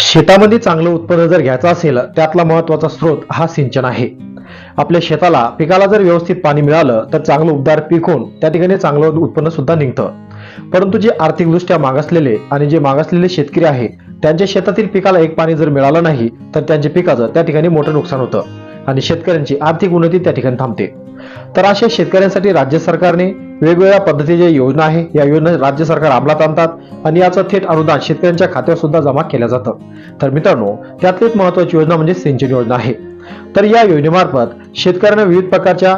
शेतामध्ये चांगलं उत्पन्न जर घ्यायचं असेल त्यातला महत्त्वाचा स्रोत हा सिंचन आहे. आपल्या शेताला पिकाला जर व्यवस्थित पाणी मिळालं तर चांगलं उबदार पीक होऊन त्या ठिकाणी चांगलं उत्पन्न सुद्धा निघतं. परंतु जे आर्थिकदृष्ट्या मागासलेले आणि जे मागासलेले शेतकरी आहे त्यांच्या शेतातील पिकाला एक पाणी जर मिळालं नाही तर त्यांच्या पिकाचं त्या ठिकाणी मोठं नुकसान होतं आणि शेतकऱ्यांची आर्थिक उन्नती त्या ठिकाणी थांबते. तर अशा शेतकऱ्यांसाठी राज्य सरकारने वेगवेगळ्या पद्धतीच्या योजना आहे. या योजना राज्य सरकार अंमलात आणतात आणि याचं थेट अनुदान शेतकऱ्यांच्या खात्यावर सुद्धा जमा केलं जातं. तर मित्रांनो त्यातली एक महत्वाची योजना म्हणजे सिंचन योजना आहे. तर या योजनेमार्फत शेतकऱ्यांना विविध प्रकारच्या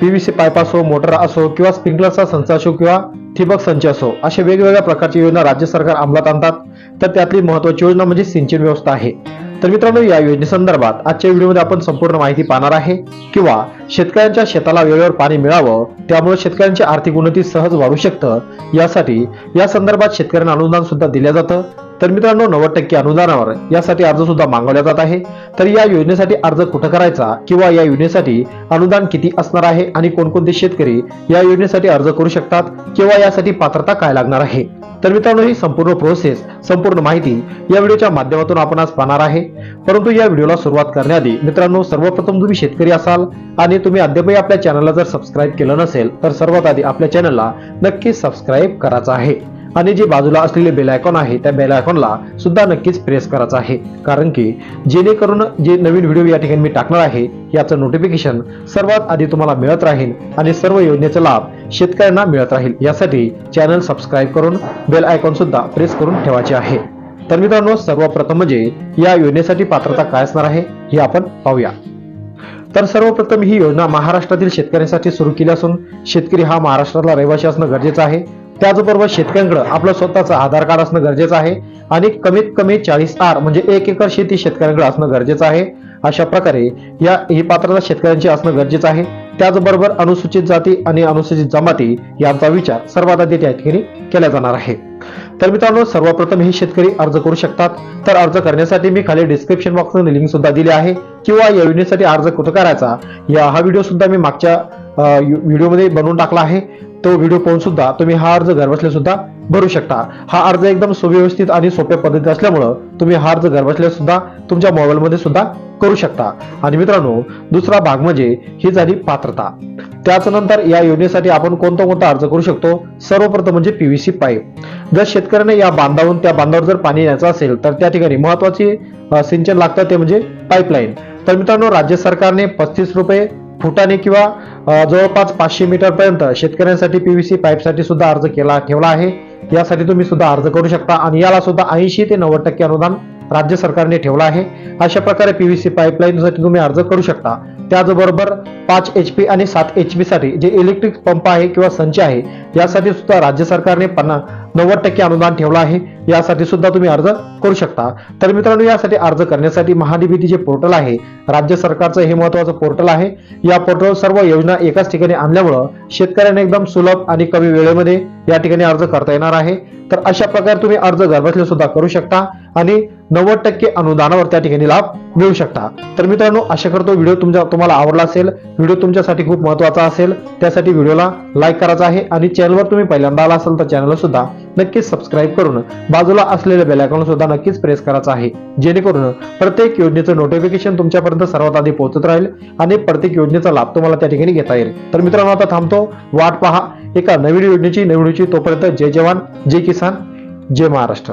पीव्हीसी पाईप असो मोटर असो किंवा स्प्रिंकलरचा संच असो किंवा ठिबक संच असो अशा वेगवेगळ्या प्रकारची योजना राज्य सरकार अंमलात आणतात. तर त्यातली महत्वाची योजना म्हणजे सिंचन व्यवस्था आहे. तर मित्रांनो या योजनेसंदर्भात आजच्या व्हिडिओमध्ये आपण संपूर्ण माहिती पाहणार आहे. किंवा शेतकऱ्यांच्या शेताला वेळेवर पाणी मिळावं त्यामुळे शेतकऱ्यांची आर्थिक उन्नती सहज वाढू शकतं यासाठी या संदर्भात शेतकऱ्यांना अनुदान सुद्धा दिलं जातं. तर मित्रांनो नव्वद टक्के अनुदानावर यासाठी अर्ज सुद्धा मागवला जात आहे. तर या योजनेसाठी अर्ज कुठं करायचा किंवा या योजनेसाठी अनुदान किती असणार आहे आणि कोणकोणते शेतकरी या योजनेसाठी अर्ज करू शकतात किंवा यासाठी पात्रता काय लागणार आहे? तर मित्रांनो ही संपूर्ण प्रोसेस संपूर्ण माहिती या व्हिडिओच्या माध्यमातून आपण आज पाहणार आहे. परंतु या व्हिडिओला सुरुवात करण्याआधी मित्रांनो सर्वप्रथम तुम्ही शेतकरी असाल आणि तुम्ही अद्यापही आपल्या चॅनलला जर सबस्क्राईब केलं नसेल तर सर्वात आधी आपल्या चॅनलला नक्की सबस्क्राईब करायचं आहे. आणि जे बाजूला असलेले बेल आयकॉन आहे त्या बेल आयकॉनला सुद्धा नक्कीच प्रेस करायचं आहे. कारण की जेणेकरून जे नवीन व्हिडिओ या ठिकाणी मी टाकणार आहे याचं नोटिफिकेशन सर्वात आधी तुम्हाला मिळत राहील आणि सर्व योजनेचा लाभ शेतकऱ्यांना मिळत राहील. यासाठी चॅनल सबस्क्राईब करून बेल आयकॉन सुद्धा प्रेस करून ठेवायचे आहे. तर मित्रांनो सर्वप्रथम म्हणजे या योजनेसाठी पात्रता काय असणार आहे हे आपण पाहूया. तर सर्वप्रथम ही योजना महाराष्ट्रातील शेतकऱ्यांसाठी सुरू केली असून शेतकरी हा महाराष्ट्रातला रहिवासी असणं गरजेचं आहे. त्याचबरोबर शेतकऱ्यांकडे आपलं स्वतःचं आधार कार्ड असणं गरजेचं आहे आणि कमीत कमी चाळीस आर म्हणजे एक एकर शेती शेतकऱ्यांकडे असणं गरजेचं आहे. अशा प्रकारे या ही पात्रता शेतकऱ्यांची असणं गरजेचं आहे. त्याचबरोबर अनुसूचित जाती आणि अनुसूचित जमाती यांचा विचार सर्वात आधी त्या ठिकाणी केला जाणार आहे. तर मित्रांनो सर्वप्रथम हे शेतकरी अर्ज करू शकतात. तर अर्ज करण्यासाठी मी खाली डिस्क्रिप्शन बॉक्समध्ये लिंक सुद्धा दिली आहे. किंवा या योजनेसाठी अर्ज कुठं करायचा या हा व्हिडिओ सुद्धा मी मागच्या व्हिडिओमध्ये बनवून टाकला आहे. तो व्हिडिओ पाहून सुद्धा तुम्ही हा अर्ज घरबसल्या सुद्धा भरू शकता. हा अर्ज एकदम सुव्यवस्थित आणि सोप्या पद्धतीत असल्यामुळं तुम्ही हा अर्ज घरबसल्या सुद्धा तुमच्या मोबाईलमध्ये सुद्धा करू शकता. आणि मित्रांनो दुसरा भाग म्हणजे ही झाली पात्रता. त्याच नंतर या योजनेसाठी आपण कोणता कोणता अर्ज करू शकतो? सर्वप्रथम म्हणजे पीव्हीसी पाईप. जर शेतकऱ्याने या बांधावरून त्या बांधावर जर पाणी यायचं असेल तर त्या ठिकाणी महत्वाची सिंचन लागतं ते म्हणजे पाईपलाईन. तर मित्रांनो राज्य सरकारने पस्तीस रुपये फुटाने किंवा जवळपास पाचशे मीटर पर्यंत शेतकऱ्यांसाठी पीव्हीसी पाईपसाठी सुद्धा अर्ज केला ठेवला आहे. यासाठी तुम्ही सुद्धा अर्ज करू शकता. आणि याला सुद्धा ऐंशी ते नव्वद टक्के अनुदान राज्य सरकारने ठेवलं आहे. अशा प्रकारे पीव्हीसी पाईपलाईनसाठी तुम्ही अर्ज करू शकता. त्याचबरोबर पाच एच पी आणि सात एच पी साठी जे इलेक्ट्रिक पंप आहे किंवा संच आहे यासाठी सुद्धा राज्य सरकारने पन्ना नव्वद टक्के अनुदान ठेवलं आहे. यासाठी सुद्धा तुम्ही अर्ज करू शकता. तर मित्रांनो यासाठी अर्ज करण्यासाठी महाडीबीटी जे पोर्टल आहे राज्य सरकारचं हे महत्वाचं पोर्टल आहे. या पोर्टल सर्व योजना एकाच ठिकाणी आणल्यामुळं शेतकऱ्यांना एकदम सुलभ आणि कमी वेळेमध्ये या ठिकाणी अर्ज करता येणार आहे. तर अशा प्रकारे तुम्ही अर्ज घरबसल्या सुद्धा करू शकता आणि नव्वद टक्के अनुदानावर त्या ठिकाणी लाभ मिळू शकता. तर मित्रांनो आशा करतो व्हिडिओ तुमच्या तुम्हाला आवडला असेल व्हिडिओ तुमच्यासाठी खूप महत्त्वाचा असेल त्यासाठी व्हिडिओला लाईक करायचा आहे आणि चॅनलवर तुम्ही पहिल्यांदा आला असाल तर चॅनलला सुद्धा नक्कीच सबस्क्राईब करून बाजूला असलेल्या बेल आयकॉन सुद्धा नक्कीच प्रेस करायचा आहे. जेणेकरून प्रत्येक योजनेचं नोटिफिकेशन तुमच्यापर्यंत सर्वात आधी पोहोचत राहील आणि प्रत्येक योजनेचा लाभ तुम्हाला त्या ठिकाणी घेता येईल. तर मित्रांनो आता थांबतो. वाट पहा. एका नवीन योजनेची नवीन तोपर्यंत जय जवान जय किसान जय महाराष्ट्र.